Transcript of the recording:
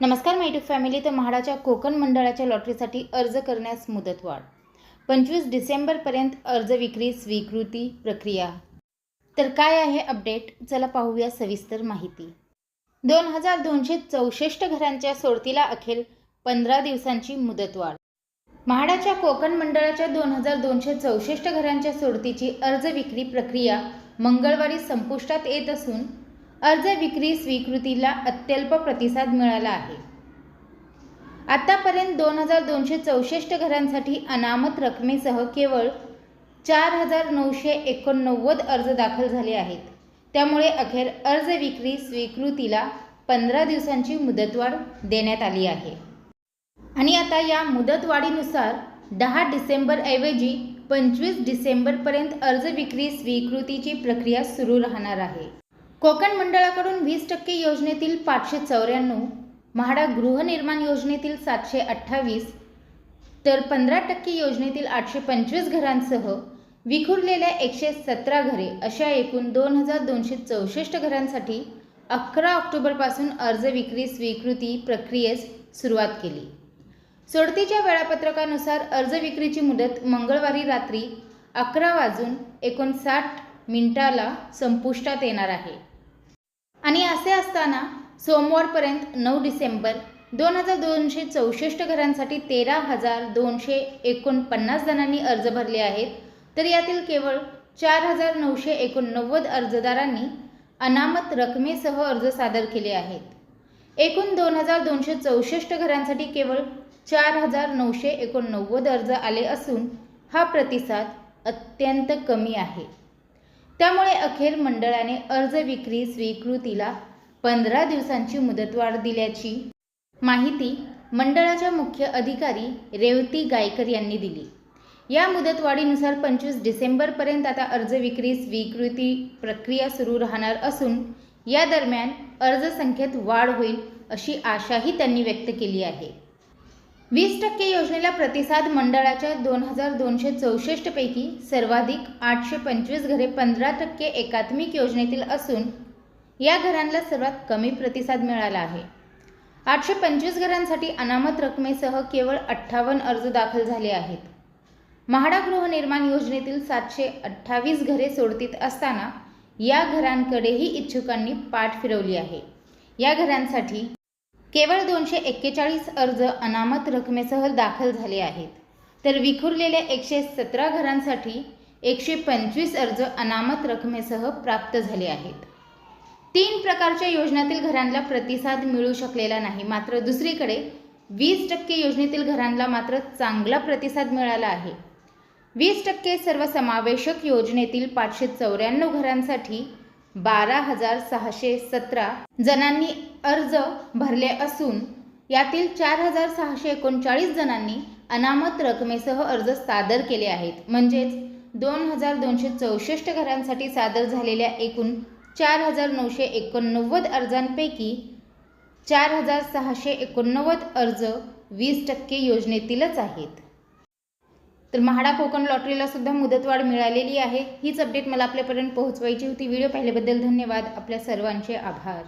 नमस्कार माय फॅमिली तर म्हाडाच्या कोकण मंडळाच्या लॉटरीसाठी अर्ज करण्यास मुदतवाढ पंचवीस डिसेंबरपर्यंत अर्ज विक्री स्वीकृती प्रक्रिया. तर काय आहे अपडेट चला पाहूया सविस्तर माहिती. दोन हजार दोनशे चौसष्ट घरांच्या सोडतीला अखेर पंधरा दिवसांची मुदतवाढ म्हाडाच्या कोकण मंडळाच्या दोन हजार दोनशे चौसष्ट घरांच्या सोडतीची अर्ज विक्री प्रक्रिया मंगळवारी संपुष्टात येत असून अर्ज विक्री स्वीकृतीला अत्यल्प प्रतिसाद मिळाला आहे. आतापर्यंत दोन हजार दोनशे चौसष्ट घरांसाठी अनामत रकमेसह केवळ चार हजार नऊशे एकोणनव्वद अर्ज दाखल झाले आहेत. त्यामुळे अखेर अर्ज विक्री स्वीकृतीला पंधरा दिवसांची मुदतवाढ देण्यात आली आहे. आणि आता या मुदतवाढीनुसार दहा डिसेंबरऐवजी पंचवीस डिसेंबरपर्यंत अर्ज विक्री स्वीकृतीची प्रक्रिया सुरू राहणार आहे. कोकण मंडळाकडून वीस टक्के योजनेतील पाचशे चौऱ्याण्णव म्हाडा गृहनिर्माण योजनेतील सातशे अठ्ठावीस तर पंधरा टक्के योजनेतील आठशे पंचवीस घरांसह विखुरलेल्या एकशे सतरा घरे अशा एकूण दोन हजार दोनशे चौसष्ट घरांसाठी अकरा ऑक्टोबरपासून अर्ज विक्री स्वीकृती प्रक्रियेस सुरुवात केली. सोडतीच्या वेळापत्रकानुसार अर्ज विक्रीची मुदत मंगळवारी रात्री अकरा वाजून एकोणसाठ मिनिटाला संपुष्टात येणार आहे. आणि असे असताना सोमवारपर्यंत नऊ डिसेंबर दोन हजार दोनशे चौसष्ट घरांसाठी तेरा हजार दोनशे एकोणपन्नास जणांनी अर्ज भरले आहेत. तर यातील केवळ चार हजार नऊशे एकोणनव्वद अर्जदारांनी अनामत रकमेसह अर्ज सादर केले आहेत. एकूण दोन हजार दोनशे चौसष्ट घरांसाठी केवळ चार हजार नऊशे एकोणनव्वद अर्ज आले असून हा प्रतिसाद अत्यंत कमी आहे. त्यामुळे अखेर मंडळाने अर्ज विक्री स्वीकृतीला पंधरा दिवसांची मुदतवाढ दिल्याची माहिती मंडळाच्या मुख्य अधिकारी रेवती गायकर यांनी दिली. या मुदतवाढीनुसार पंचवीस डिसेंबरपर्यंत आता अर्ज विक्री स्वीकृती प्रक्रिया सुरू राहणार असून या दरम्यान अर्ज संख्येत वाढ होईल अशी आशाही त्यांनी व्यक्त केली आहे. वीस टक्के योजनेला प्रतिसाद मंडळाच्या दोन हजार दोनशे चौसष्टपैकी सर्वाधिक आठशे पंचवीस घरे पंधरा टक्के एकात्मिक योजनेतील असून या घरांना सर्वात कमी प्रतिसाद मिळाला आहे. आठशे पंचवीस घरांसाठी अनामत रकमेसह केवळ अठ्ठावन्न अर्ज दाखल झाले आहेत. म्हाडा गृहनिर्माण योजनेतील सातशे अठ्ठावीस घरे सोडतीत असताना या घरांकडेही इच्छुकांनी पाठ फिरवली आहे. या घरांसाठी केवळ दोनशे एक्केचाळीस अर्ज अनामत रकमेसह दाखल झाले आहेत. तर विखुरलेल्या एकशे सतरा घरांसाठी एकशे पंचवीस अर्ज अनामत रकमेसह प्राप्त झाले आहेत. तीन प्रकारच्या योजनातील घरांना प्रतिसाद मिळू शकलेला नाही मात्र दुसरीकडे वीस टक्के योजनेतील घरांना मात्र चांगला प्रतिसाद मिळाला आहे. वीस टक्के सर्वसमावेशक योजनेतील पाचशे चौऱ्याण्णव घरांसाठी बारा हजार सहाशे सतरा जणांनी अर्ज भरले असून यातील चार हजार सहाशे एकोणचाळीस जणांनी अनामत रकमेसह अर्ज सादर केले आहेत. म्हणजेच दोन हजार दोनशे चौसष्ट घरांसाठी सादर झालेल्या एकूण चार हजार नऊशे एकोणनव्वद अर्जांपैकी चार हजार सहाशे एकोणनव्वद अर्ज वीस टक्के योजनेतीलच आहेत. तर म्हाडा कोकण लॉटरीला सुद्धा मुदतवाढ मिळालेली आहे. हीच अपडेट मला आपल्यापर्यंत पोहोचवायची होती. व्हिडिओ पाहिल्याबद्दल धन्यवाद. आपल्या सर्वांचे आभार.